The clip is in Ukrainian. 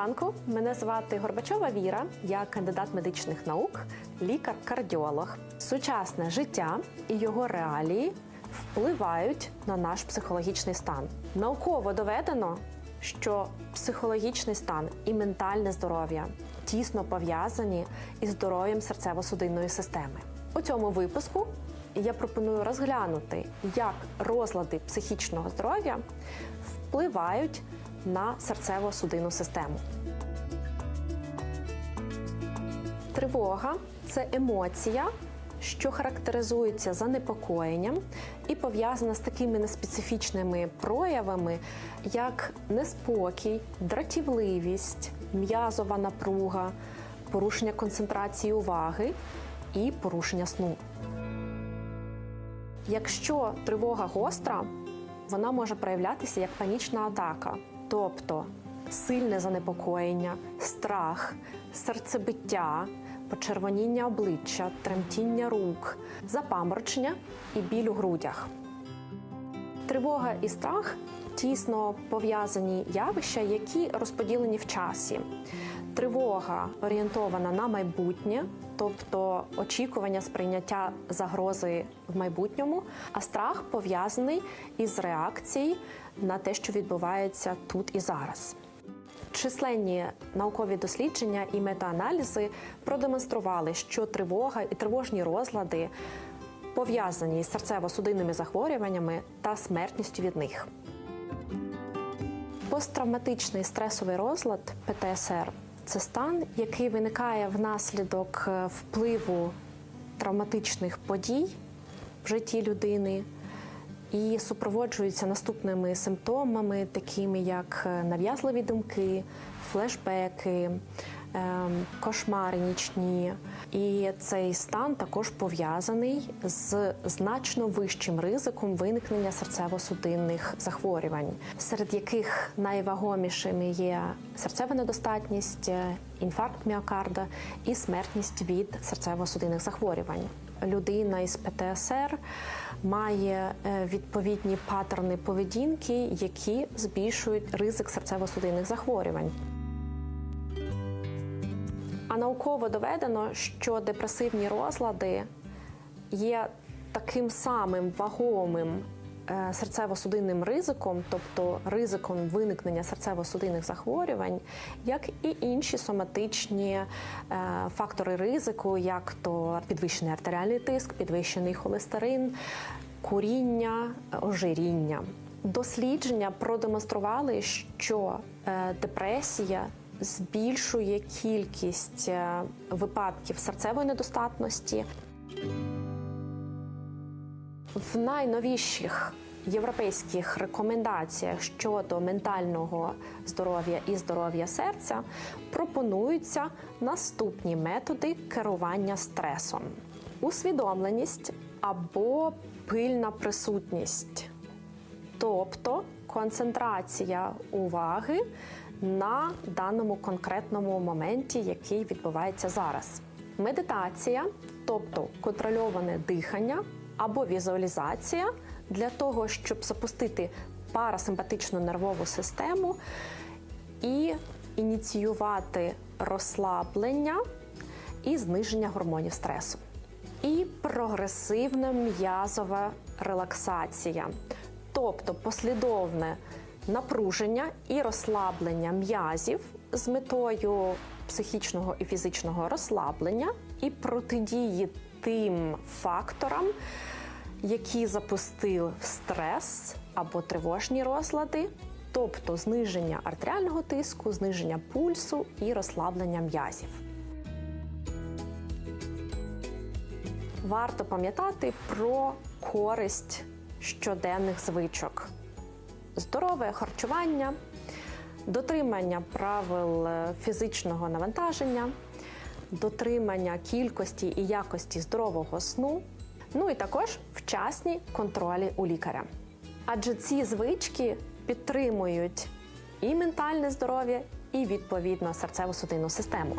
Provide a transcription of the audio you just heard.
ранку. Мене звати Горбачова Віра. Я кандидат медичних наук, лікар-кардіолог. Сучасне життя і його реалії впливають на наш психологічний стан. Науково доведено, що психологічний стан і ментальне здоров'я тісно пов'язані із здоров'ям серцево-судинної системи. У цьому випуску я пропоную розглянути, як розлади психічного здоров'я впливають на серцево-судинну систему. Тривога це емоція, що характеризується занепокоєнням і пов'язана з такими неспецифічними проявами, як неспокій, дратівливість, м'язова напруга, порушення концентрації уваги і порушення сну. Якщо тривога гостра, вона може проявлятися як панічна атака, тобто сильне занепокоєння, страх, серцебиття, почервоніння обличчя, тремтіння рук, запаморочення і біль у грудях. Тривога і страх тісно пов'язані явища, які розподілені в часі. Тривога орієнтована на майбутнє, тобто очікування сприйняття загрози в майбутньому, а страх пов'язаний із реакцією на те, що відбувається тут і зараз. Численні наукові дослідження і метааналізи продемонстрували, що тривога і тривожні розлади пов'язані з серцево-судинними захворюваннями та смертністю від них. Посттравматичний стресовий розлад ПТСР це стан, який виникає внаслідок е, впливу травматичних подій в житті людини і супроводжується наступними симптомами, такими як е, нав'язливі думки, флешбеки, кошмари нічні. І цей стан також пов'язаний з значно вищим ризиком виникнення серцево-судинних захворювань, серед яких найвагомішими є серцева недостатність, е, інфаркт міокарда і смертність від серцево-судинних захворювань. Людина із ПТСР має е, відповідні паттерни поведінки, які збільшують ризик серцево-судинних захворювань. А науково доведено, що депресивні розлади є таким самим вагомим е, серцево-судинним ризиком, тобто ризиком виникнення серцево-судинних захворювань, як і інші соматичні е, фактори ризику, як то підвищений артеріальний тиск, підвищений холестерин, куріння, ожиріння. Дослідження продемонстрували, що е, депресія збільшує кількість е, випадків серцевої недостатності. В найновіших європейських рекомендаціях щодо ментального здоров'я і здоров'я серця пропонуються наступні методи керування стресом: усвідомленість або пильна присутність, тобто концентрація уваги на даному конкретному моменті, який відбувається зараз. Медитація, тобто контрольоване дихання або візуалізація для того, щоб запустити парасимпатичну нервову систему і ініціювати розслаблення і зниження гормонів стресу. І прогресивна м'язова релаксація, тобто послідовне напруження і розслаблення м'язів з метою психічного і фізичного розслаблення і протидії тим факторам, які запустив стрес або тривожні розлади, тобто зниження артеріального тиску, зниження пульсу і розслаблення м'язів. Варто пам'ятати про користь щоденних звичок здорове харчування, дотримання правил е, фізичного навантаження, дотримання кількості і якості здорового сну, ну і також вчасні контролі у лікаря. Адже ці звички підтримують і ментальне здоров'я, і відповідно серцево-судинну систему.